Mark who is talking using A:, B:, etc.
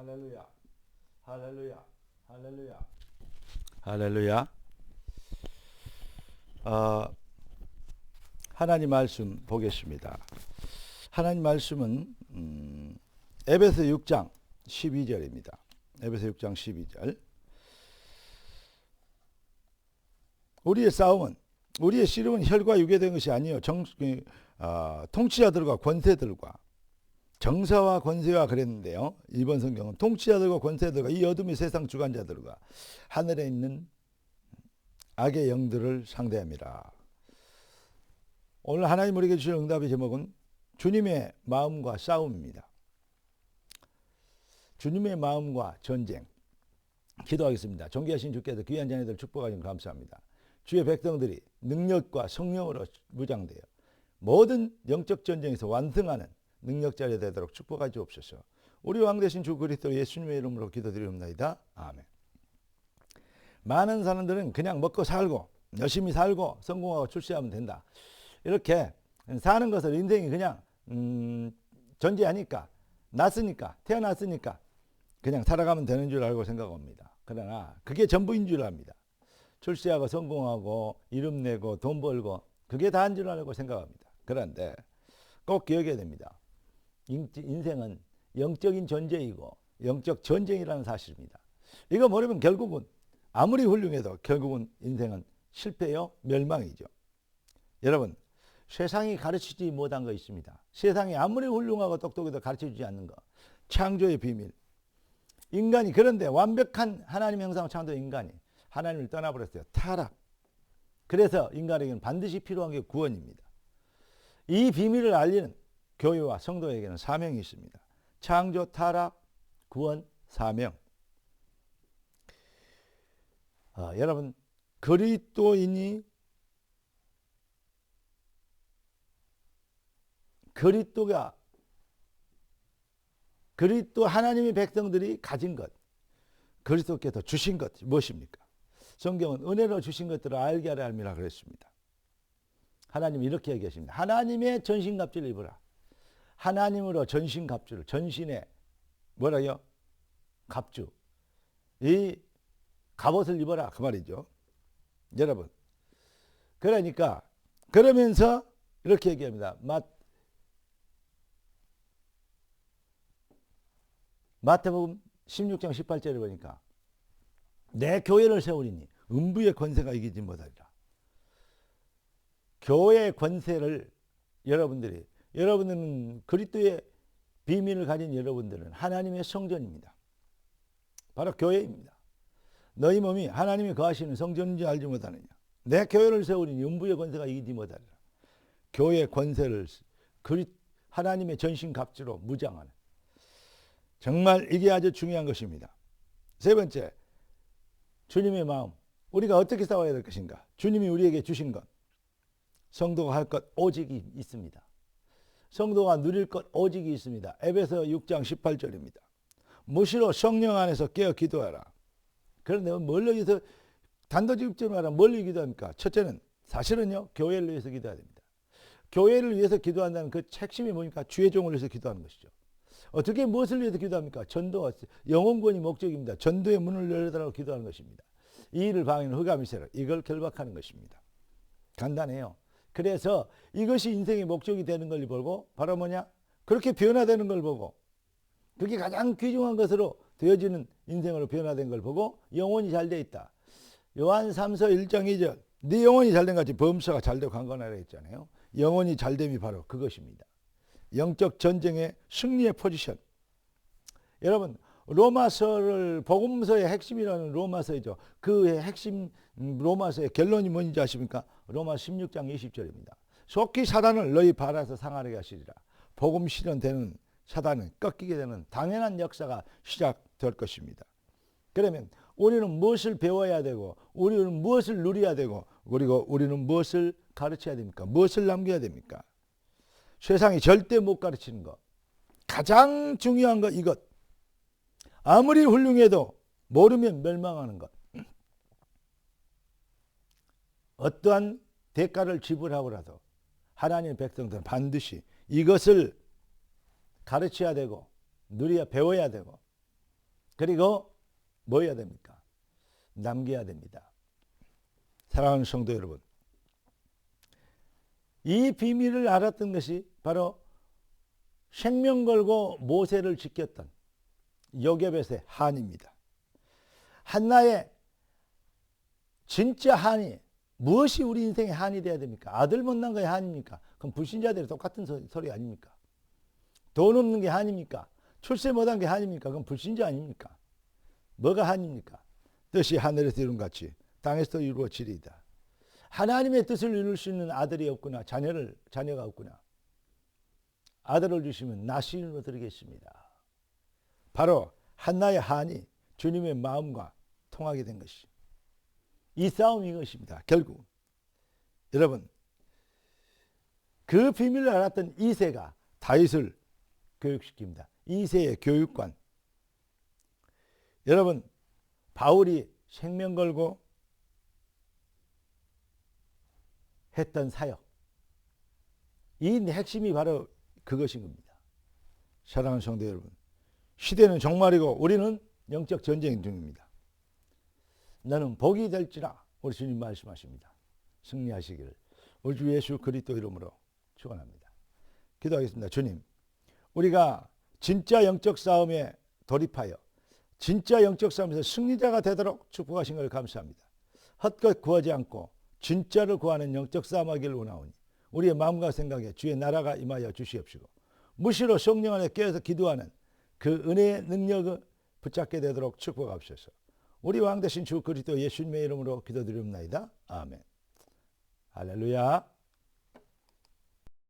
A: 할렐루야. 할렐루야. 할렐루야. 할렐루야. 어, 하나님 말씀 보겠습니다. 하나님 말씀은 음, 에베소 6장 12절입니다. 에베소 6장 12절. 우리의 싸움은 우리의 씨름은 혈과 육에 된 것이 아니요 정 어, 통치자들과 권세들과 정사와 권세와 그랬는데요. 이번 성경은 통치자들과 권세들과 이 어둠의 세상 주관자들과 하늘에 있는 악의 영들을 상대합니다. 오늘 하나님 우리에게 주신 응답의 제목은 주님의 마음과 싸움입니다. 주님의 마음과 전쟁. 기도하겠습니다. 존귀하신 주께서 귀한 자녀들 축복하시면 감사합니다. 주의 백성들이 능력과 성령으로 무장되어 모든 영적 전쟁에서 완승하는 능력자리 되도록 축복하지 옵소서. 우리 왕 되신 주 그리스도 예수님의 이름으로 기도드리옵나이다. 아멘. 많은 사람들은 그냥 먹고 살고 열심히 살고 성공하고 출세하면 된다. 이렇게 사는 것을 인생이 그냥 음, 존재하니까 났으니까 태어났으니까 그냥 살아가면 되는 줄 알고 생각합니다. 그러나 그게 전부인 줄 압니다. 출세하고 성공하고 이름 내고 돈 벌고 그게 다인 줄 알고 생각합니다. 그런데 꼭 기억해야 됩니다. 인생은 영적인 존재이고 영적 전쟁이라는 사실입니다. 이거 모르면 결국은 아무리 훌륭해도 결국은 인생은 실패요 멸망이죠. 여러분 세상이 가르치지 못한 거 있습니다. 세상이 아무리 훌륭하고 똑똑해도 가르쳐주지 않는 거. 창조의 비밀. 인간이 그런데 완벽한 하나님 형상 창조 인간이 하나님을 떠나버렸어요. 타락. 그래서 인간에게는 반드시 필요한 게 구원입니다. 이 비밀을 알리는 교회와 성도에게는 사명이 있습니다. 창조, 타락, 구원, 사명. 어, 여러분 그리스도인이 그리스도가 그리스도 하나님의 백성들이 가진 것, 그리스도께서 주신 것 무엇입니까? 성경은 은혜로 주신 것들을 알게 하라 함이라 그랬습니다. 하나님 이렇게 얘기하십니다. 하나님의 전신갑주를 입어라. 하나님으로 전신 갑주를 전신에 뭐라요? 갑주. 이 갑옷을 입어라 그 말이죠. 여러분. 그러니까 그러면서 이렇게 얘기합니다. 마, 마태복음 16장 18절에 보니까 내 교회를 세우리니 음부의 권세가 이기지 못하리라. 교회의 권세를 여러분들이 여러분들은 그리스도의 비밀을 가진 여러분들은 하나님의 성전입니다. 바로 교회입니다. 너희 몸이 하나님이 거하시는 성전인지 알지 못하느냐. 내 교회를 세우리니 음부의 권세가 이기지 못하리라. 교회의 권세를 그리 하나님의 전신 갑주로 무장하는 정말 이게 아주 중요한 것입니다. 세 번째, 주님의 마음. 우리가 어떻게 싸워야 될 것인가? 주님이 우리에게 주신 것. 성도가 할 것 오직이 있습니다. 성도가 누릴 것 오직이 있습니다. 에베소 6장 18절입니다. 무시로 성령 안에서 깨어 기도하라. 그런데 뭘 위해서 단도직입적으로 말하면 뭘 기도합니까? 첫째는 사실은요 교회를 위해서 기도해야 됩니다. 교회를 위해서 기도한다는 그 핵심이 뭐니까 주의 종을 위해서 기도하는 것이죠. 어떻게 무엇을 위해서 기도합니까? 전도, 영혼권이 목적입니다. 전도의 문을 열어달라고 기도하는 것입니다. 이 일을 방해는 흑암이 세라. 이걸 결박하는 것입니다. 간단해요. 그래서 이것이 인생의 목적이 되는 걸 보고 바로 뭐냐? 그렇게 변화되는 걸 보고 그게 가장 귀중한 것으로 되어지는 인생으로 변화된 걸 보고 영혼이 잘 돼 있다. 요한 3서 1장 2절 네 영혼이 잘된 같이 범사가 잘 되고 강건하라 했잖아요. 영혼이 잘됨이 바로 그것입니다. 영적 전쟁의 승리의 포지션. 여러분 로마서를 복음서의 핵심이라는 로마서이죠. 그 핵심 로마서의 결론이 뭔지 아십니까? 로마 16장 20절입니다. 속히 사단을 너희 발에서 상하게 하시리라. 복음 실현되는 사단은 꺾이게 되는 당연한 역사가 시작될 것입니다. 그러면 우리는 무엇을 배워야 되고 우리는 무엇을 누려야 되고 그리고 우리는 무엇을 가르쳐야 됩니까? 무엇을 남겨야 됩니까? 세상이 절대 못 가르치는 것. 가장 중요한 것 이것. 아무리 훌륭해도 모르면 멸망하는 것. 어떠한 대가를 지불하고라도 하나님의 백성들은 반드시 이것을 가르쳐야 되고 누려야 배워야 되고 그리고 뭐 해야 됩니까? 남겨야 됩니다. 사랑하는 성도 여러분. 이 비밀을 알았던 것이 바로 생명 걸고 모세를 지켰던 요괴벳의 한입니다. 한나의 진짜 한이 무엇이 우리 인생의 한이 돼야 됩니까? 아들 못난 거의 한입니까? 그럼 불신자들이 똑같은 소- 소리 아닙니까? 돈 없는 게 한입니까? 출세 못한 게 한입니까? 그럼 불신자 아닙니까? 뭐가 한입니까? 뜻이 하늘에서 이룬 같이 땅에서 이루어지리이다. 하나님의 뜻을 이룰 수 있는 아들이 없구나. 자녀를 자녀가 없구나. 아들을 주시면 나시인으로 드리겠습니다. 바로 한나의 한이 주님의 마음과 통하게 된 것이 이 싸움이 이것입니다. 결국 여러분 그 비밀을 알았던 이세가 다윗을 교육시킵니다. 이세의 교육관. 여러분 바울이 생명 걸고 했던 사역. 이 핵심이 바로 그것인 겁니다. 사랑하는 성도 여러분. 시대는 정말이고 우리는 영적 전쟁 중입니다. 너는 복이 될지라 우리 주님 말씀하십니다. 승리하시기를 우리 주 예수 그리스도 이름으로 축원합니다. 기도하겠습니다. 주님, 우리가 진짜 영적 싸움에 돌입하여 진짜 영적 싸움에서 승리자가 되도록 축복하신 걸 감사합니다. 헛것 구하지 않고 진짜를 구하는 영적 싸움하기를 원하오니 우리의 마음과 생각에 주의 나라가 임하여 주시옵시고 무시로 성령 안에 깨어서 기도하는 그 은혜의 능력을 붙잡게 되도록 축복하옵소서. 우리 왕 대신 주 그리스도 예수님의 이름으로 기도드립니다. 아멘. 할렐루야.